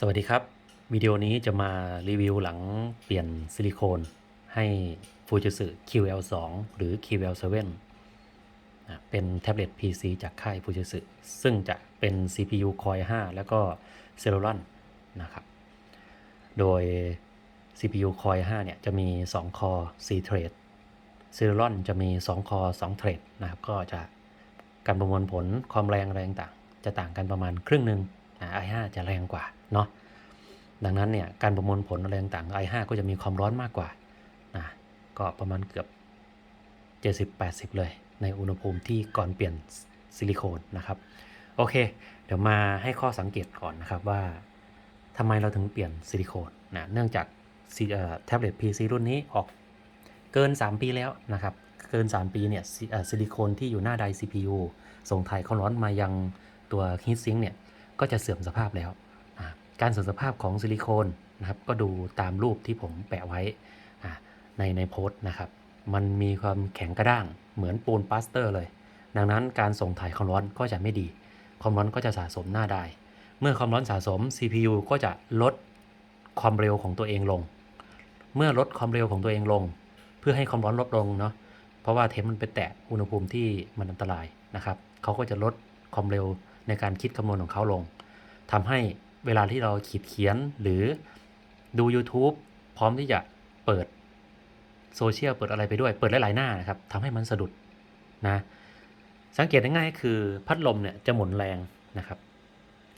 สวัสดีครับ วิดีโอนี้จะมารีวิวหลังเปลี่ยนซิลิโคนให้ Fujitsu QL2 หรือ QL7 เป็นแท็บเล็ต PC จากค่าย Fujitsu ซึ่งจะเป็น CPU Core 5 แล้วก็ Celeron นะครับ โดย CPU Core 5 เนี่ยจะมี 2 คอ4 thread Celeron จะมี 2 คอ2 thread นะครับก็จะการประมวลผลความแรงอะไรต่างจะต่างกันประมาณครึ่งหนึ่งอ่า i5 จะแรงกว่า เนาะดังนั้นเนี่ยการประมวลผลอะไรต่างๆ i5 ก็จะมีความร้อนมากกว่านะก็ประมาณเกือบ 70-80 เลย ในอุณหภูมิที่ก่อนเปลี่ยนซิลิโคนนะครับ โอเค เดี๋ยวมาให้ข้อสังเกตก่อนนะครับว่าทำไมเราถึงเปลี่ยนซิลิโคนนะเนื่องจากแท็บเล็ต PC รุ่นนี้ออกเกิน 3 ปีแล้วนะครับ เกิน 3 ปีเนี่ยซิลิโคนที่อยู่หน้าได CPU ส่งถ่ายความร้อนมายังตัวฮีทซิงค์เนี่ยก็จะเสื่อมสภาพแล้ว การสื่อสภาพของซิลิโคนนะครับก็ดูตามรูปที่ผมแปะไว้ในในโพสต์นะครับมันมีความแข็งกระด้างเหมือนปูนปลาสเตอร์เลย ดังนั้นการส่งถ่ายความร้อนก็จะไม่ดี ความร้อนก็จะสะสมหน้าได้ เมื่อความร้อนสะสม CPU ก็จะลดความเร็วของตัวเองลง เมื่อลดความเร็วของตัวเองลง เพื่อให้ความร้อนลดลงเนาะเพราะว่าเทมมันไปแตะอุณหภูมิที่มันอันตรายนะครับเขาก็จะลดความเร็วในการคิดคำนวณของเขาลงทำให้ เวลาที่เราขีดเขียนหรือดู YouTube พร้อมที่จะเปิดโซเชียลเปิดอะไรไปด้วย เปิดหลาย ๆ หน้านะครับทำให้มันสะดุดนะสังเกตได้ง่ายๆคือพัดลมเนี่ยจะหมุนแรงนะครับ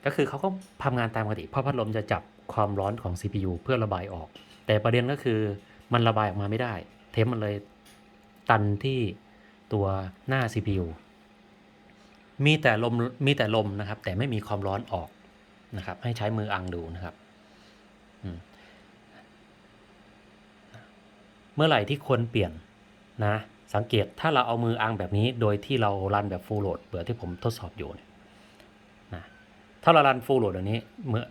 ก็คือเขาก็ทำงานตามปกติเพราะพัดลมจะจับความร้อนของ CPU เพื่อระบายออก แต่ประเด็นก็คือมันระบายออกมาไม่ได้ เทมมันเลยตันที่ตัวหน้า CPU มีแต่ลมมีแต่ลมนะครับ แต่ไม่มีความร้อนออก นะครับ ให้ใช้มืออังดูนะครับมเมื่อไหร่ที่ควรเปลี่ยนนะ สังเกตถ้าเราเอามืออังแบบนี้ โดยที่เรารันแบบ full load เบื่อที่ผมทดสอบอยู่เนี่ยนะถ้าเรารัน full load แบบนี้เมื่อ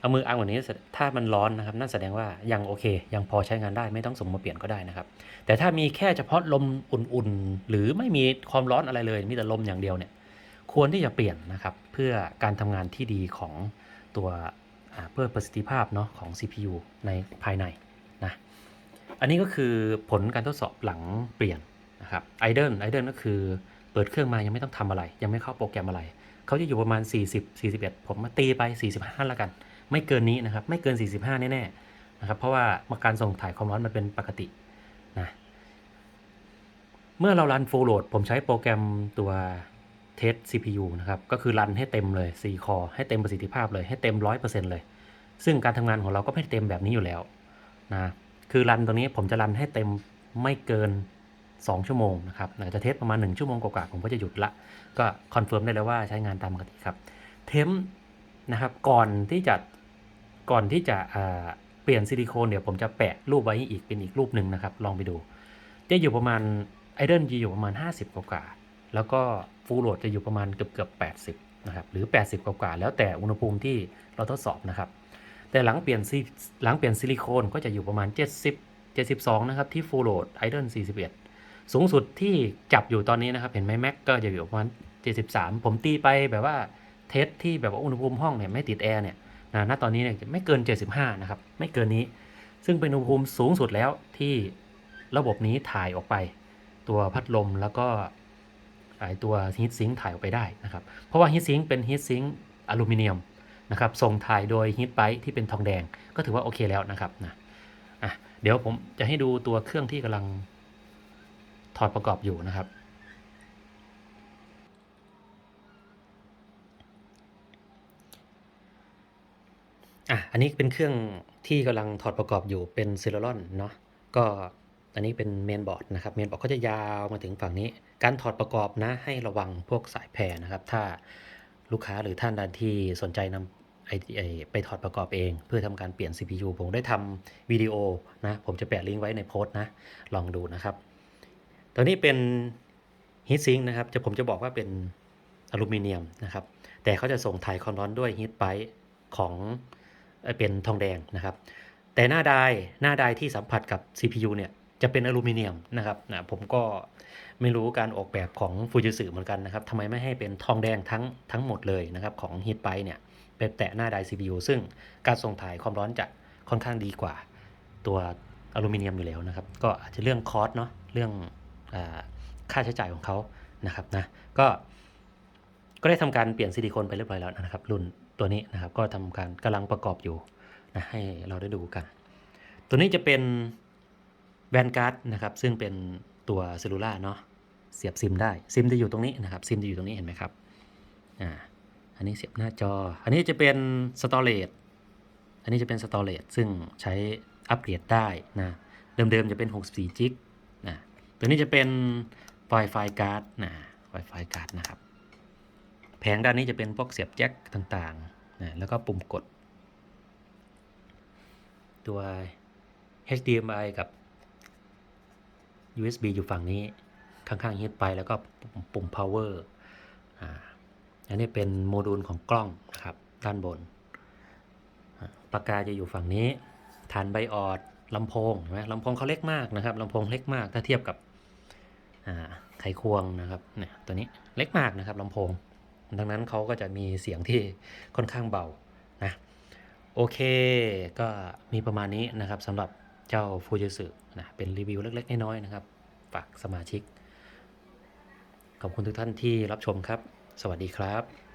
เอามืออังแบบนี้ถ้ามันร้อนนะครับ นั่นแสดงว่ายังโอเค ยังพอใช้งานได้ไม่ต้องสมมาเปลี่ยนก็ได้นะครับ แต่ถ้ามีแค่เฉพาะลมอุ่นๆ หรือไม่มีความร้อนอะไรเลย มีแต่ลมอย่างเดียวเนี่ย ควรที่จะเปลี่ยนนะครับ เพื่อการทำงานที่ดีของตัวเพื่อประสิทธิภาพเนาะของ CPU ในภายในนะอันนี้ก็คือผลการทดสอบหลังเปลี่ยนนะครับไอเดิลไอเดิลก็คือเปิดเครื่องมายังไม่ต้องทำอะไร ยังไม่เข้าโปรแกรมอะไร เขาจะอยู่ประมาณ 40 41 ผมมาตีไป 45แล้วกัน ไม่เกินนี้นะครับ ไม่เกิน 45 แน่ๆนะครับ เพราะว่าการส่งถ่ายความร้อนมันเป็นปกตินะเมื่อเรารัน full load ผมใช้โปรแกรมตัว test CPU นะครับ ก็คือรันให้เต็มเลย 4 คอให้เต็มประสิทธิภาพเลย ให้เต็ม 100%เลย ซึ่งการทำงานของเราก็ไม่เต็มแบบนี้อยู่แล้วนะ คือรันตัวนี้ผมจะรันให้เต็มไม่เกิน 2 ชั่วโมงนะครับหลังจากเทสประมาณ 1 ชั่วโมงกว่าๆผมก็จะหยุดละ ก็คอนเฟิร์มได้แล้วว่าใช้งานตามปกติครับ เทมนะครับก่อนที่จะก่อนที่จะเปลี่ยนซิลิโคนเดี๋ยวผมจะแปะรูปไว้อีกเป็นอีกรูปหนึ่งนะครับ ลองไปดู จะอยู่ประมาณไอเดิลจะอยู่ประมาณ 50 กว่า แล้วก็ฟูลโหลดจะอยู่ประมาณเกือบเกือบ80นะครับหรือ 80 กว่าๆแล้วแต่อุณหภูมิที่เราทดสอบนะครับ แต่หลังเปลี่ยนซิหลังเปลี่ยนซิลิโคนก็จะอยู่ประมาณ 70 72 นะครับ ที่ฟูลโหลดไอเดิล41 สูงสุดที่จับอยู่ตอนนี้นะครับ เห็นไหมแม็กก็จะอยู่ประมาณ 73 ผมตีไปแบบว่าเทสที่แบบว่าอุณหภูมิห้องเนี่ยไม่ติดแอร์เนี่ยนะณตอนนี้เนี่ยไม่เกิน 75 นะครับ ไม่เกินนี้ ซึ่งเป็นอุณหภูมิสูงสุดแล้วที่ระบบนี้ถ่ายออกไป ตัวพัดลมแล้วก็ ไอตัวฮีทซิงค์ถ่ายออกไปได้นะครับ เพราะว่าฮีทซิงค์เป็นฮีทซิงค์อลูมิเนียมนะครับส่งถ่ายโดยฮีทไบที่เป็นทองแดงก็ถือว่าโอเคแล้วนะครับนะอะเดี๋ยวผมจะให้ดูตัวเครื่องที่กำลังถอดประกอบอยู่นะครับอะอันนี้เป็นเครื่องที่กำลังถอดประกอบอยู่เป็นเซ l ล r อนเนาะก็ อันนี้เป็นเมนบอร์ดนะครับ เมนบอร์ดก็จะยาวมาถึงฝั่งนี้ การถอดประกอบนะให้ระวังพวกสายแพรนะครับ ถ้าลูกค้าหรือท่านใดที่สนใจนำไอไอไปถอดประกอบเอง เพื่อทำการเปลี่ยน CPU ผมได้ทำวิดีโอนะ ผมจะแปะลิงก์ไว้ในโพสต์นะ ลองดูนะครับ ตัวนี้เป็นฮีทซิงค์นะครับ จะผมจะบอกว่าเป็นอลูมิเนียมนะครับ แต่เขาจะส่งถ่ายความร้อนด้วยฮีทไ p ของเป็นทองแดงนะครับ แต่หน้าไดหน้าไดที่สัมผัสกับ CPU เนี่ย จะเป็นอลูมิเนียมนะครับนะผมก็ไม่รู้การออกแบบของฟูจิสึเหมือนกันนะครับทำไมไม่ให้เป็นทองแดงทั้งทั้งหมดเลยนะครับของฮีทไ p เนี่ยไปแตะหน้าได CPU ซึ่งการส่งถ่ายความร้อนจะค่อนข้างดีกว่าตัวอลูมิเนียมอยู่แล้วนะครับ ก็อาจจะเรื่องคอสเนาะเรื่องอค่าใช้จ่ายของเขานะครับนะก็ก็ได้ทำการเปลี่ยนซิลิโคนไปเรียบร้อยแล้วนะครับ รุ่นตัวนี้นะครับก็ทำการกำลังประกอบอยู่นะให้เราได้ดูกัน ตัวนี้จะเป็น แวนการ์ดนะครับซึ่งเป็นตัวเซลลูล่าเนาะเสียบซิมได้ซิมจะอยู่ตรงนี้นะครับซิมจะอยู่ตรงนี้เห็นไหมครับอ่าอันนี้เสียบหน้าจอ อันนี้จะเป็นสตอเรจอันนี้จะเป็นสตอเรจซึ่งใช้อัปเกรดได้นะเดิมๆจะเป็น 64จิกนะตัวนี้จะเป็น Wi-Fi card นะ Wi-Fi card นะครับแผงด้านนี้จะเป็นพวกเสียบแจ็คต่างๆนะแล้วก็ปุ่มกด ตัว HDMI กับ USB อยู่ฝั่งนี้ข้างๆฮิตไปแล้วก็ปุ่ม power อ่าอันนี้เป็นโมดูลของกล้องนะครับด้านบน ปากกาจะอยู่ฝั่งนี้ ฐานไบออดลำโพงเห็นไหมลำโพงเขาเล็กมากนะครับลำโพงเล็กมากถ้าเทียบกับอ่าไขควงนะครับเนี่ยตัวนี้เล็กมากนะครับลำโพง ดังนั้นเขาก็จะมีเสียงที่ค่อนข้างเบานะโอเค ก็มีประมาณนี้นะครับสำหรับ เจ้าฟูจิสึนะเป็นรีวิวเล็กๆ น้อยๆนะครับ ฝากสมาชิก ขอบคุณทุกท่านที่รับชมครับ สวัสดีครับ